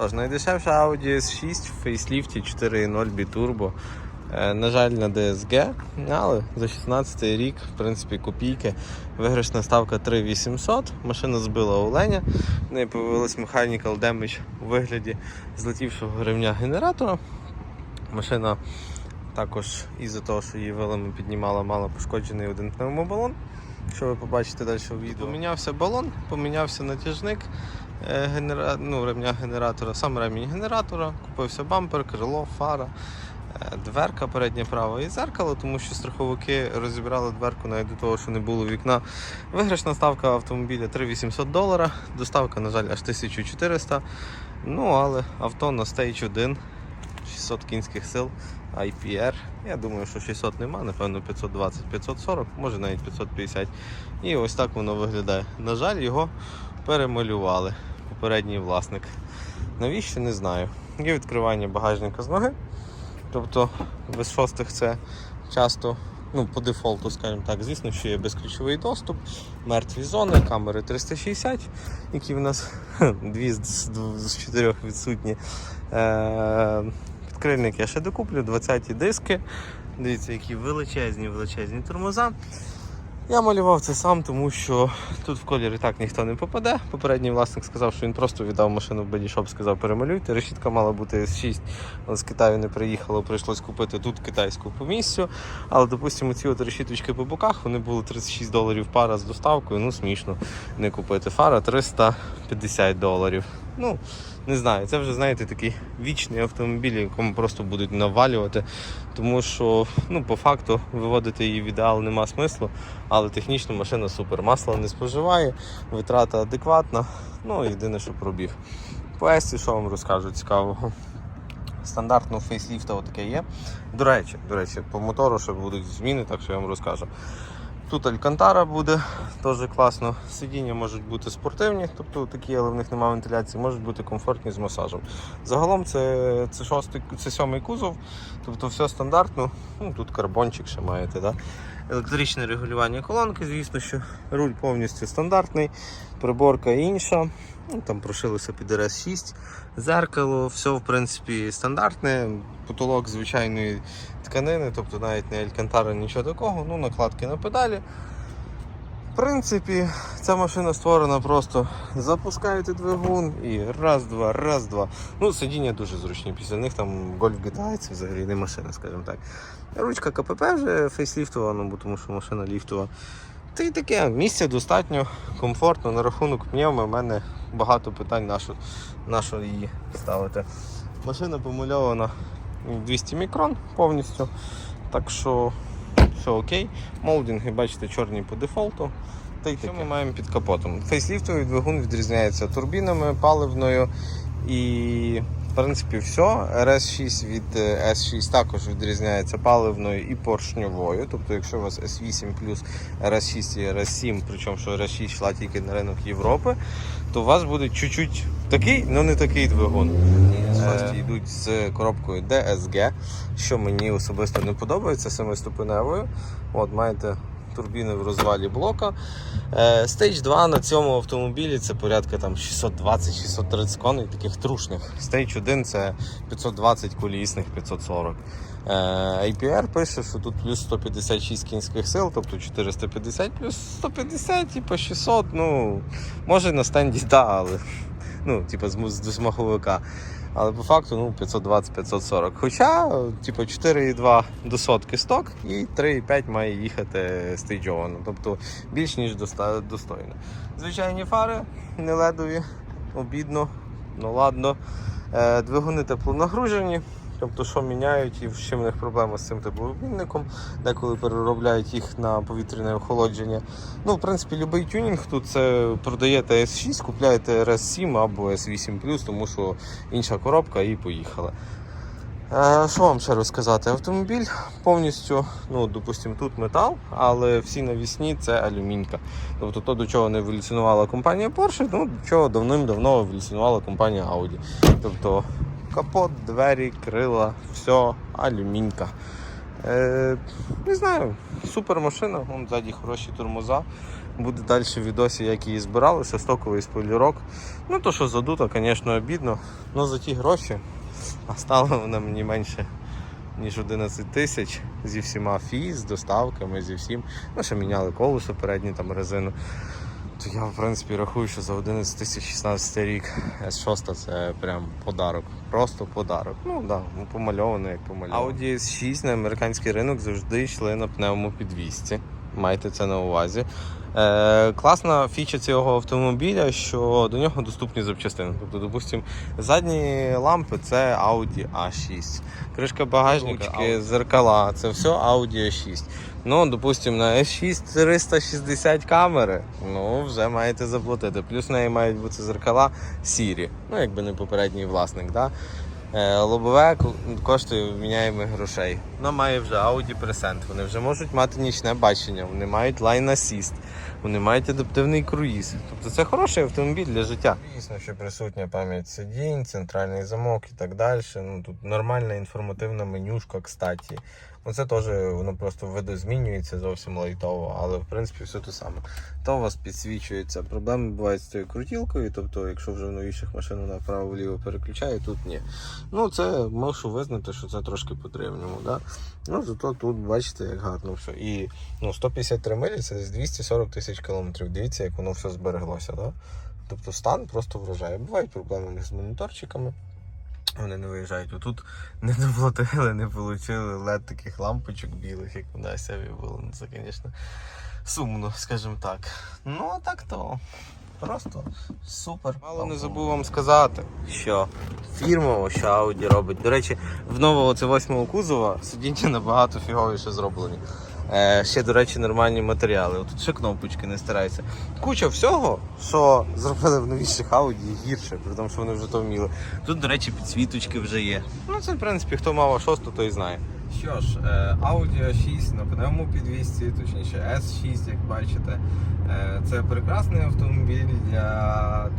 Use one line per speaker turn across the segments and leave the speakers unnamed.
Тож, найдешевша Audi S6 в фейсліфті 4.0 бітурбо. Е, На жаль, на DSG, але за 16 рік, в принципі, копійки. Виграшна ставка 3800. Машина збила оленя. В неї появилась mechanical damage у вигляді злетівшого ремня генератора. Машина також із-за того, що її вилами піднімала, мала пошкоджений один пневмобалон. Що ви побачите далі у відео. Помінявся балон, помінявся натяжник генера... ну, ремня генератора, сам ремінь генератора, купився бампер, крило, фара, е, дверка передня права і зеркало, тому що страховики розібрали дверку навіть до того, що не було вікна. Виграшна ставка автомобіля 3800 долара, доставка, на жаль, аж 1400. Ну, але авто на Stage 1, 600 кінських сил. IPR. Я думаю, що 600 нема, напевно 520, 540, може навіть 550. І ось так воно виглядає. На жаль, його перемалювали. Попередній власник. Навіщо не знаю. Є відкривання багажника з ноги. Тобто без шостих це часто, ну, по дефолту, скажімо так, звісно, що є безключовий доступ, мертві зони, камери 360, які в нас дві з, чотирьох відсутні. Е, Підкрильник я ще докуплю, 20-ті диски. Дивіться, які величезні, величезні тормоза. Я малював це сам, тому що тут в колір і так ніхто не попаде. Попередній власник сказав, що він просто віддав машину в бодішоп, сказав перемалюйте. Решітка мала бути S6, але з Китаю не приїхало, прийшлось купити тут китайську по місцю. Але, допустимо, ці от решіточки по боках вони були 36 доларів пара з доставкою. Ну, смішно не купити. Фара 350 доларів. Ну, не знаю, це вже знаєте такий вічний автомобіль, якому просто будуть навалювати. Тому що ну, по факту виводити її в ідеал нема смислу, але технічно машина супер. Масла не споживає, витрата адекватна. Ну єдине, що пробіг. По Есті, що вам розкажу цікавого. Стандартного фейсліфта таке є. До речі, до речі, по мотору ще будуть зміни, так що я вам розкажу. Тут алькантара буде, теж класно. Сидіння можуть бути спортивні, тобто такі, але в них немає вентиляції, можуть бути комфортні з масажем. Загалом це, це, шостий, це сьомий кузов, тобто все стандартно. Ну, тут карбончик ще маєте. Да? Електричне регулювання колонки, звісно, що руль повністю стандартний, приборка інша. Ну, там прошилося під RS6, зеркало, все в принципі стандартне, потолок звичайної тканини, тобто навіть не алькантара, нічого такого, ну накладки на педалі. Принципі, ця машина створена просто запускаєте двигун і раз-два, раз-два. Ну, сидіння дуже зручні. Після них там гольф GTA це взагалі не машина, скажімо так. Ручка КПП вже фейсліфтова, ну, бо тому що машина ліфтова. Та й таке, місця достатньо комфортно. На рахунок пневми в мене багато питань, на що її ставити. Машина помальована 200 мікрон повністю. Так що все окей. Молдинги, бачите, чорні по дефолту. Та й таке. Що ми маємо під капотом? Фейсліфтовий двигун відрізняється турбінами, паливною і в принципі все. RS6 від е, S6 також відрізняється паливною і поршньовою. Тобто, якщо у вас S8 плюс RS6 і RS7, причому що RS6 йшла тільки на ринок Європи, то у вас буде чуть-чуть такий, але не такий двигун. S6 йдуть з коробкою DSG, що мені особисто не подобається, семиступеневою. От маєте турбіни в розвалі блока. Е, Stage 2 на цьому автомобілі це порядка там 620-630 коней, таких трушних. Stage 1 це 520 колісних, 540. Е, APR пише, що тут плюс 156 кінських сил, тобто 450 плюс 150, типу 600. Ну, може на стенді, да, але ну, типу, з, з смаховика. Але по факту ну, 520-540. Хоча, типу, 4,2 до сотки сток і 3,5 має їхати стейджовано. Тобто більш ніж достойно. Звичайні фари не ледові, обідно, ну ладно. Е, двигуни теплонагружені. Тобто, що міняють і чим в них проблема з цим теплообмінником, деколи переробляють їх на повітряне охолодження. Ну, в принципі, будь-який тюнінг тут це продаєте S6, купляєте RS7 або S8, тому що інша коробка і поїхала. Е, Що вам ще розказати? Автомобіль повністю, ну, допустимо, тут метал, але всі навісні це алюмінька. Тобто то, до чого не еволюціонувала компанія Porsche, ну, до чого давним-давно еволюціонувала компанія Audi. Тобто капот, двері, крила, все, алюмінька. Е, не знаю, супер машина, вон ззаді хороші тормоза. Буде далі в відосі, як її збирали, ще стоковий спойлерок. Ну то, що задуто, звісно, обідно. але за ті гроші, а стала вона мені менше ніж 11 тисяч зі всіма фі, з доставками, зі всім. Ну, ще міняли колесо передні там резину. То я, в принципі, рахую, що за 11 тисяч 16 рік S6 це прям подарок. Просто подарок. Ну так, да, ну, помальовано як помальовано. Audi S6 на американський ринок завжди йшли на пневмопідвісці. Майте це на увазі. Е, класна фіча цього автомобіля, що до нього доступні запчастини. Тобто, допустимо, задні лампи це Audi A6. Кришка багажника, зеркала, це все Audi A6. Ну, допустимо, на S6 360 камери, ну вже маєте заплатити. Плюс в неї мають бути зеркала сірі, ну якби не попередній власник. Да? Е, Лобове ко- коштує міняємо грошей. Вона має вже Audi Present, вони вже можуть мати нічне бачення, вони мають Line Assist, вони мають адаптивний круїз. Тобто це хороший автомобіль для життя. Звісно, що присутня пам'ять сидінь, центральний замок і так далі. Ну, тут нормальна інформативна менюшка, кстати. Оце теж воно просто видозмінюється зовсім лайтово, але в принципі все те саме. То у вас підсвічується. Проблеми бувають з тою крутілкою, тобто, якщо вже в новіших машин вона вправо-вліво переключає, тут ні. Ну, це можу визнати, що це трошки по-древньому. Да? Ну, зато тут бачите, як гарно все. І ну, 153 милі це десь 240 тисяч кілометрів. Дивіться, як воно все збереглося. Да? Тобто стан просто вражає. Бувають проблеми з моніторчиками. Вони не виїжджають. Отут не доплатили, не отримали лед таких лампочок білих, як у нас було. Ну, це, звісно, сумно, скажімо так. Ну, а так то. Просто супер. Мало не забув вам сказати, що фірмово, що Audi робить. До речі, в нового це восьмого кузова сидіння набагато фіговіше зроблені. Е, ще, до речі, нормальні матеріали. Тут ще кнопочки не стараються. Куча всього, що зробили в новіших Audi гірше, при тому, що вони вже то вміли. Тут, до речі, підсвіточки вже є. Ну, це, в принципі, хто мав А6, той знає. Що ж, е, Audi A6 на пневмопідвісці, точніше S6, як бачите. Е, Це прекрасний автомобіль для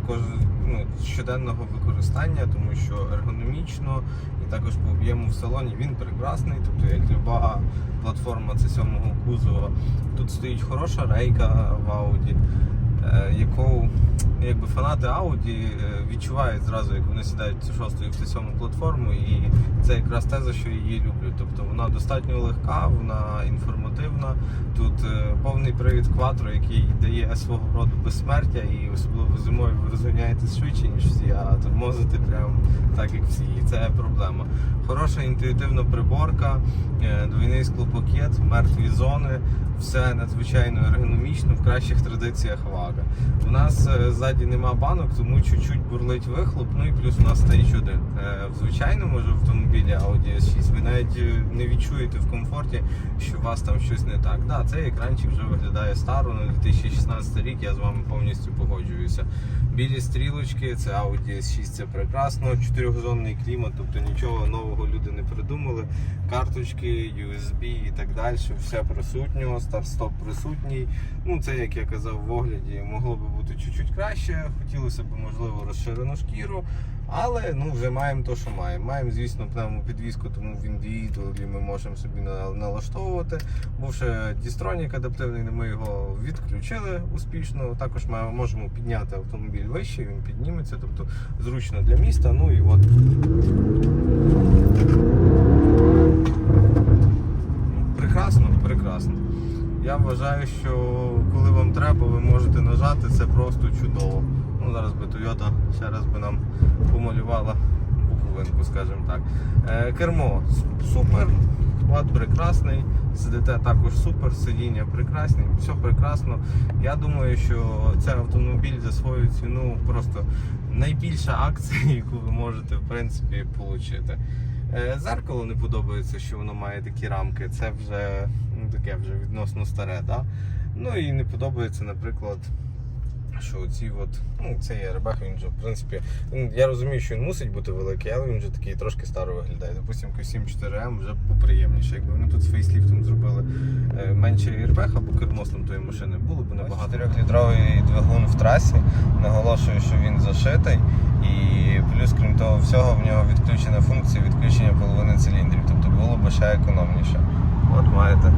також ну, щоденного використання, тому що ергономічно також по об'єму в салоні він прекрасний, тобто як люба платформа це сьомого кузова. Тут стоїть хороша рейка в е, яку якби фанати Audi е, відчувають зразу, як вони сідають цю шосту і в сьому платформу, і це якраз те, за що її люблять. Тобто вона достатньо легка, вона інформативна. Тут е, повний привід Quattro, який дає свого роду безсмертя, і особливо зимою ви розганяєтесь швидше, ніж всі, а тормозити прям так, як всі. І це проблема. Хороша інтуїтивна приборка, е, двійний склопакет, мертві зони, все надзвичайно ергономічно в кращих традиціях вага. У нас е, ззаді нема банок, тому чуть-чуть бурлить вихлоп. Ну і плюс у нас Stage 1. Е, В звичайному ж автомобілі Audi S6 ви навіть е, не відчуєте в комфорті, що у вас там щось не так. Да, цей екранчик вже виглядає старо на 2016 рік. Я з вами повністю погоджуюся. Білі стрілочки, це Audi S6, це прекрасно. Чотирьохзонний клімат, тобто нічого нового люди не придумали. Карточки, USB і так далі, все присутнього, старт-стоп присутній. Ну, це, як я казав в огляді, могло би бути чуть-чуть краще. Хотілося б, можливо, розширену шкіру. Але ну, вже маємо те, що маємо. Маємо, звісно, пневмопідвізку, тому в індивідуалі ми можемо собі налаштовувати. Був ще дістронік адаптивний, ми його відключили успішно. Також ми можемо підняти автомобіль вище, він підніметься, тобто зручно для міста. Ну і от. Прекрасно, прекрасно. Я вважаю, що коли вам треба, ви можете нажати, це просто чудово. Toyota ще раз би нам помалювала буковинку, скажімо так. Е, кермо супер, хват прекрасний, сидите також супер, сидіння прекрасні, все прекрасно. Я думаю, що цей автомобіль за свою ціну просто найбільша акція, яку ви можете в принципі отримати. Е, Зеркало не подобається, що воно має такі рамки. Це вже ну, таке вже відносно старе. Да? Ну і не подобається, наприклад, що ці от, ну, цей airbag, він же, в принципі, він- я розумію, що він мусить бути великий, але він вже такий трошки старо виглядає. Допустим, Q7 4M вже поприємніше. Якби вони тут з фейсліфтом зробили е, менше airbag або кермослом тої машини, було б набагато. 4-літровий двигун в трасі. Наголошую, що він зашитий. І плюс, крім того всього, в нього відключена функція відключення половини циліндрів. Тобто було б ще економніше. От маєте.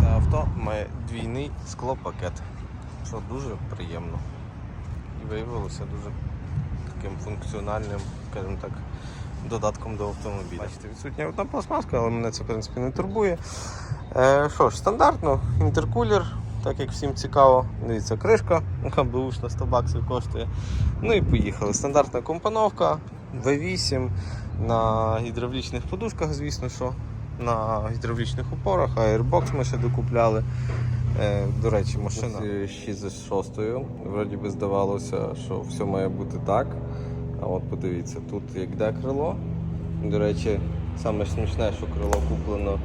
Це авто має двійний склопакет. Що дуже приємно. І виявилося дуже таким функціональним, скажімо так, додатком до автомобіля. Бачите, відсутня одна пластмаска, але мене це в принципі не турбує. Е, що ж, стандартно, інтеркулер, так як всім цікаво. Дивіться, кришка, яка бушна 100 баксів коштує. Ну і поїхали. Стандартна компоновка, V8 на гідравлічних подушках, звісно, що на гідравлічних опорах, Airbox ми ще докупляли. Е, до речі, машина 6 з 6. Вроді би здавалося, що все має бути так. А от подивіться, тут як де крило. До речі, саме смішне, що крило куплено,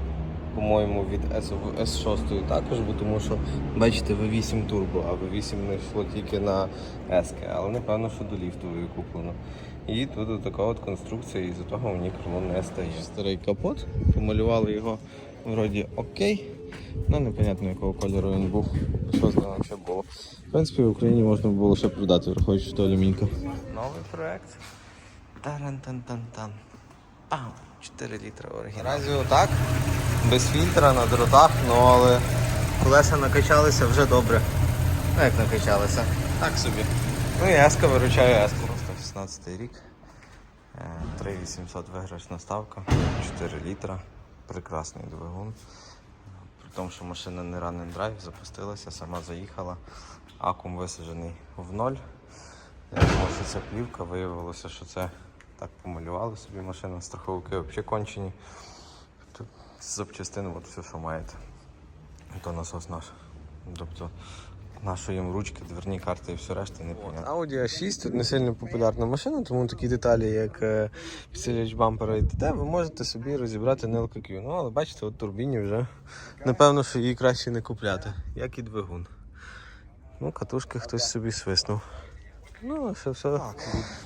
по-моєму, від S- S6 також, бо тому що, бачите, V8 турбо, а V8 не йшло тільки на S, але напевно, що до ліфтової куплено. І тут така от конструкція, і за того мені крило не стає. Старий капот, помалювали його вроді окей. Ну, непонятно якого кольору він був. Що з ним ще було. В принципі, в Україні можна було ще продати, враховуючи, що алюмінька. Новий проект. Таран-тан-тан-тан. Пам! 4 літра оригінал. Наразі отак, без фільтра на дротах, ну але колеса накачалися вже добре. Ну як накачалися? Так собі. Ну і еска виручає еску. Просто 16 рік. Е, 3800 виграшна ставка, 4 літра. Прекрасний двигун. Тому, що машина не ранен драйв, запустилася, сама заїхала. Акум висаджений в ноль. Я думав, що це плівка, виявилося, що це так помалювали собі машину, страховки взагалі кончені. Тут з запчастин от все, що маєте. То насос наш. Тобто нашої їм ручки, дверні карти і все решта не понятно. Audi A6 тут не сильно популярна машина, тому такі деталі, як е, підсилювач бампера і т.д. ви можете собі розібрати на LKQ. Ну, але бачите, от турбіні вже напевно, що її краще не купляти, як і двигун. Ну, катушки хтось собі свиснув. Ну, ще все.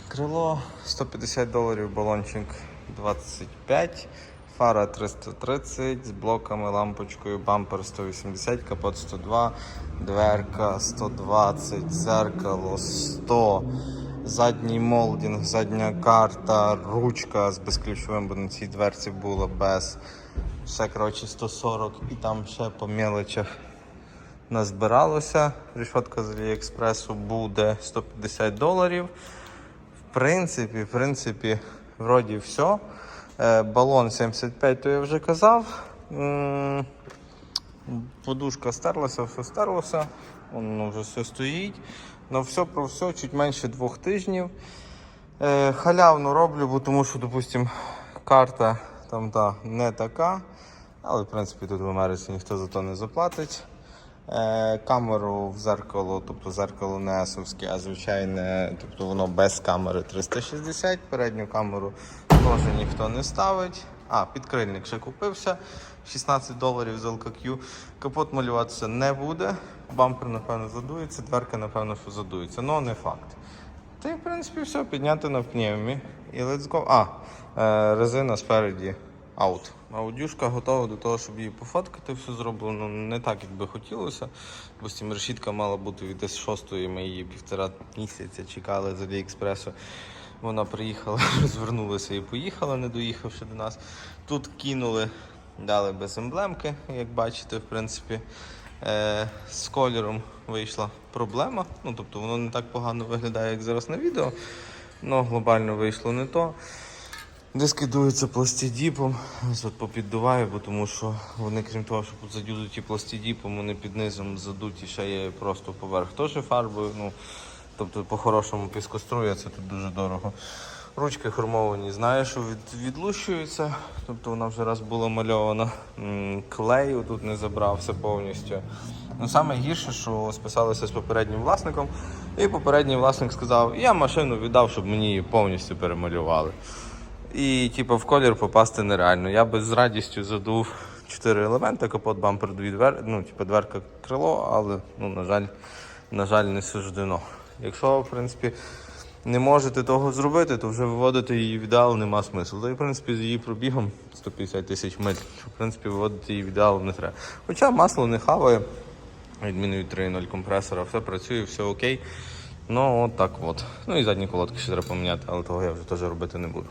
Крило 150 доларів, балончик 25, фара 330 з блоками, лампочкою, бампер 180, капот 102, дверка 120, зеркало 100, задній молдинг, задня карта, ручка з безключовим, бо на цій дверці було без. Все, коротше, 140 і там ще по мелочах назбиралося. Рішотка з Аліекспресу буде 150 доларів. В принципі, в принципі, вроді все. Е, Балон 75, то я вже казав. Подушка стерлася, все стерлося. Воно вже все стоїть. Ну все про все, чуть менше двох тижнів. Е, халявно роблю, бо тому що, допустим, карта там та не така. Але, в принципі, тут в Америці ніхто за то не заплатить. Е, камеру в зеркало, тобто зеркало не есовське, а звичайне, тобто воно без камери 360. Передню камеру теж ніхто не ставить. А, підкрильник ще купився. 16 доларів з LKQ. Капот малюватися не буде. Бампер, напевно, задується, дверка, напевно, що задується. Ну, не факт. Та й, в принципі, все, підняти на пневмі. І let's go. А, е, резина спереді аут. Аудюшка готова до того, щоб її пофоткати. Все зроблено не так, як би хотілося. Бо з решітка мала бути від S6, ми її півтора місяця чекали з Аліекспресу. Вона приїхала, розвернулася і поїхала, не доїхавши до нас. Тут кинули, дали без емблемки, як бачите, в принципі. Е, з кольором вийшла проблема. Ну, тобто воно не так погано виглядає, як зараз на відео. але глобально вийшло не то. Диски дуються пластидіпом. Ось попіддуваю, бо тому що вони, крім того, що задюдуті пластидіпом, вони під низом задуті ще є просто поверх теж фарбою. Ну, тобто по-хорошому піскоструя це тут дуже дорого. Ручки хромовані, знаю, що від, відлущуються. Тобто вона вже раз була мальована. Клею тут не забрався повністю. Ну, саме гірше, що списалися з попереднім власником, і попередній власник сказав, я машину віддав, щоб мені її повністю перемалювали. І типу, в колір попасти нереально. Я би з радістю задув чотири елементи, капот, бампер, дві двері, ну, типу, дверка, крило, але, ну, на жаль, на жаль, не суждено. Якщо, в принципі, не можете того зробити, то вже виводити її в ідеал нема смислу. Та й, в принципі, з її пробігом 150 тисяч миль, в принципі, виводити її в ідеал не треба. Хоча масло не хаває, відміну від 3.0 компресора, все працює, все окей. Ну, от так от. Ну і задні колодки ще треба поміняти, але того я вже теж робити не буду.